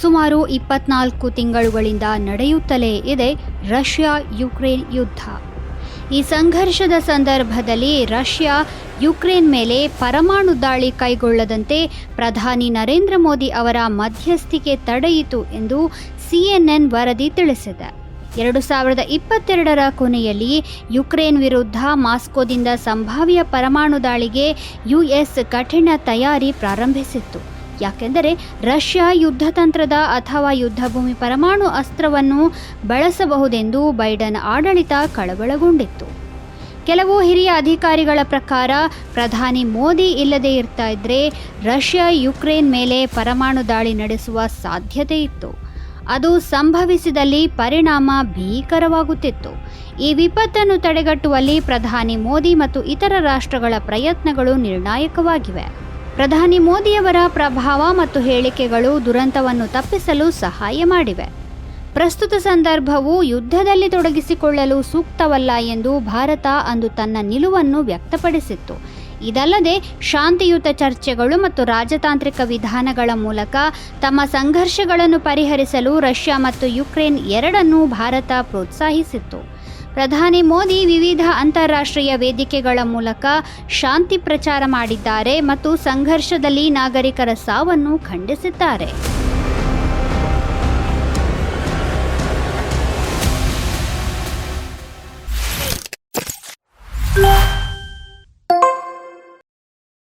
ಸುಮಾರು ಇಪ್ಪತ್ನಾಲ್ಕು ತಿಂಗಳುಗಳಿಂದ ನಡೆಯುತ್ತಲೇ ಇದೆ ರಷ್ಯಾ ಯುಕ್ರೇನ್ ಯುದ್ಧ. ಈ ಸಂಘರ್ಷದ ಸಂದರ್ಭದಲ್ಲಿ ರಷ್ಯಾ, ಯುಕ್ರೇನ್ ಮೇಲೆ ಪರಮಾಣು ದಾಳಿ ಕೈಗೊಳ್ಳದಂತೆ ಪ್ರಧಾನಿ ನರೇಂದ್ರ ಮೋದಿ ಅವರ ಮಧ್ಯಸ್ಥಿಕೆ ತಡೆಯಿತು ಎಂದು ಸಿಎನ್ಎನ್ ವರದಿ ತಿಳಿಸಿದೆ. ಎರಡು ಸಾವಿರದ ಇಪ್ಪತ್ತೆರಡರ ಕೊನೆಯಲ್ಲಿ ಯುಕ್ರೇನ್ ವಿರುದ್ಧ ಮಾಸ್ಕೋದಿಂದ ಸಂಭಾವ್ಯ ಪರಮಾಣು ದಾಳಿಗೆ ಯುಎಸ್ ಕಠಿಣ ತಯಾರಿ ಪ್ರಾರಂಭಿಸಿತ್ತು. ಯಾಕೆಂದರೆ ರಷ್ಯಾ ಯುದ್ಧತಂತ್ರದ ಅಥವಾ ಯುದ್ಧಭೂಮಿ ಪರಮಾಣು ಅಸ್ತ್ರವನ್ನು ಬಳಸಬಹುದೆಂದು ಬೈಡನ್ ಆಡಳಿತ ಕಳವಳಗೊಂಡಿತ್ತು. ಕೆಲವು ಹಿರಿಯ ಅಧಿಕಾರಿಗಳ ಪ್ರಕಾರ, ಪ್ರಧಾನಿ ಮೋದಿ ಇಲ್ಲದೇ ಇರ್ತಾ ಇದ್ದರೆ ರಷ್ಯಾ ಯುಕ್ರೇನ್ ಮೇಲೆ ಪರಮಾಣು ದಾಳಿ ನಡೆಸುವ ಸಾಧ್ಯತೆ ಇತ್ತು. ಅದು ಸಂಭವಿಸಿದಲ್ಲಿ ಪರಿಣಾಮ ಭೀಕರವಾಗುತ್ತಿತ್ತು. ಈ ವಿಪತ್ತನ್ನು ತಡೆಗಟ್ಟುವಲ್ಲಿ ಪ್ರಧಾನಿ ಮೋದಿ ಮತ್ತು ಇತರ ರಾಷ್ಟ್ರಗಳ ಪ್ರಯತ್ನಗಳು ನಿರ್ಣಾಯಕವಾಗಿವೆ. ಪ್ರಧಾನಿ ಮೋದಿಯವರ ಪ್ರಭಾವ ಮತ್ತು ಹೇಳಿಕೆಗಳು ದುರಂತವನ್ನು ತಪ್ಪಿಸಲು ಸಹಾಯ ಮಾಡಿವೆ. ಪ್ರಸ್ತುತ ಸಂದರ್ಭವು ಯುದ್ಧದಲ್ಲಿ ತೊಡಗಿಸಿಕೊಳ್ಳಲು ಸೂಕ್ತವಲ್ಲ ಎಂದು ಭಾರತ ಅಂದು ತನ್ನ ನಿಲುವನ್ನು ವ್ಯಕ್ತಪಡಿಸಿತ್ತು. ಇದಲ್ಲದೆ, ಶಾಂತಿಯುತ ಚರ್ಚೆಗಳು ಮತ್ತು ರಾಜತಾಂತ್ರಿಕ ವಿಧಾನಗಳ ಮೂಲಕ ತಮ್ಮ ಸಂಘರ್ಷಗಳನ್ನು ಪರಿಹರಿಸಲು ರಷ್ಯಾ ಮತ್ತು ಯುಕ್ರೇನ್ ಎರಡನ್ನೂ ಭಾರತ ಪ್ರೋತ್ಸಾಹಿಸಿತ್ತು. ಪ್ರಧಾನಿ ಮೋದಿ ವಿವಿಧ ಅಂತಾರಾಷ್ಟ್ರೀಯ ವೇದಿಕೆಗಳ ಮೂಲಕ ಶಾಂತಿ ಪ್ರಚಾರ ಮಾಡಿದ್ದಾರೆ ಮತ್ತು ಸಂಘರ್ಷದಲ್ಲಿ ನಾಗರಿಕರ ಸಾವನ್ನು ಖಂಡಿಸಿದ್ದಾರೆ.